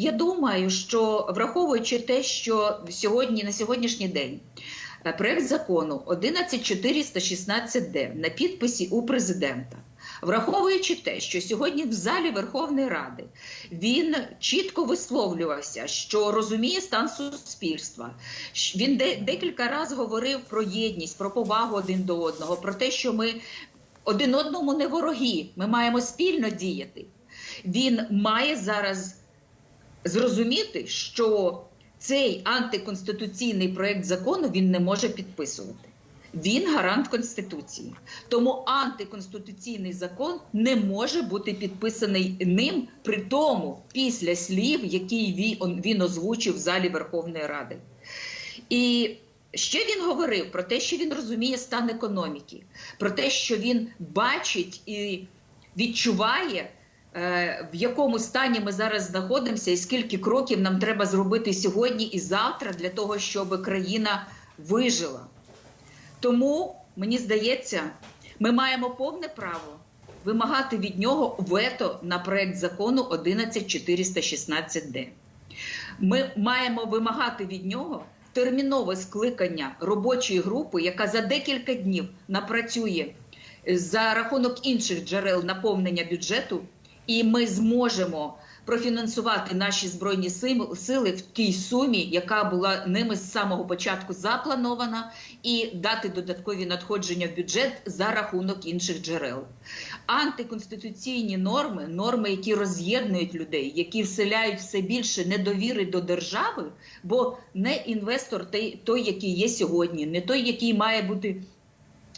Я думаю, що враховуючи те, що сьогодні на сьогоднішній день е, проект закону 11416Д на підписі у президента. Враховуючи те, що сьогодні в залі Верховної Ради він чітко висловлювався, що розуміє стан суспільства. Він декілька разів говорив про єдність, про повагу один до одного, про те, що ми один одному не вороги, ми маємо спільно діяти. Він має зараз зрозуміти, що цей антиконституційний проект закону він не може підписувати. Він гарант Конституції. Тому антиконституційний закон не може бути підписаний ним, при тому після слів, які він, озвучив в залі Верховної Ради. І ще він говорив про те, що він розуміє стан економіки, про те, що він бачить і відчуває, в якому стані ми зараз знаходимося, і скільки кроків нам треба зробити сьогодні і завтра для того, щоб країна вижила. Тому мені здається, ми маємо повне право вимагати від нього вето на проект закону 11416Д. Ми маємо вимагати від нього термінове скликання робочої групи, яка за декілька днів напрацює за рахунок інших джерел наповнення бюджету, і ми зможемо профінансувати наші збройні сили в тій сумі, яка була ними з самого початку запланована, і дати додаткові надходження в бюджет за рахунок інших джерел. Антиконституційні норми, норми, які роз'єднують людей, які вселяють все більше недовіри до держави, бо не інвестор той, який є сьогодні, не той, який має бути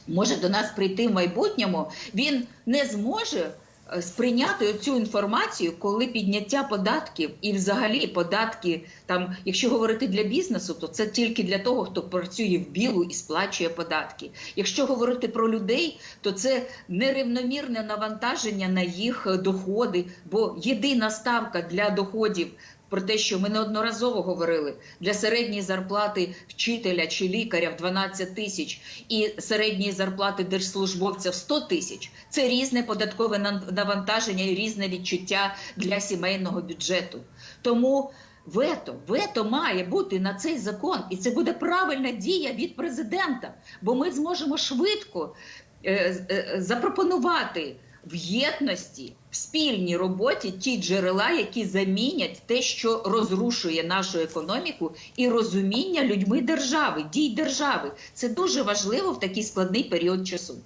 може до нас прийти в майбутньому, він не зможе сприйняти цю інформацію, коли підняття податків і взагалі податки, там, якщо говорити для бізнесу, то це тільки для того, хто працює в білу і сплачує податки. Якщо говорити про людей, то це нерівномірне навантаження на їх е, доходи, бо єдина ставка для доходів. Про те, що ми неодноразово говорили для середньої зарплати вчителя чи лікаря в 12 тисяч і середньої зарплати держслужбовця в 100 тисяч, це різне податкове нав- навантаження і різне відчуття для сімейного бюджету. Тому вето, вето має бути на цей закон, і це буде правильна дія від президента, бо ми зможемо швидко е, е, запропонувати в єдності, в спільній роботі ті джерела, які замінять те, що розрушує нашу економіку, і розуміння людьми держави, дій держави. Це дуже важливо в такий складний період часу.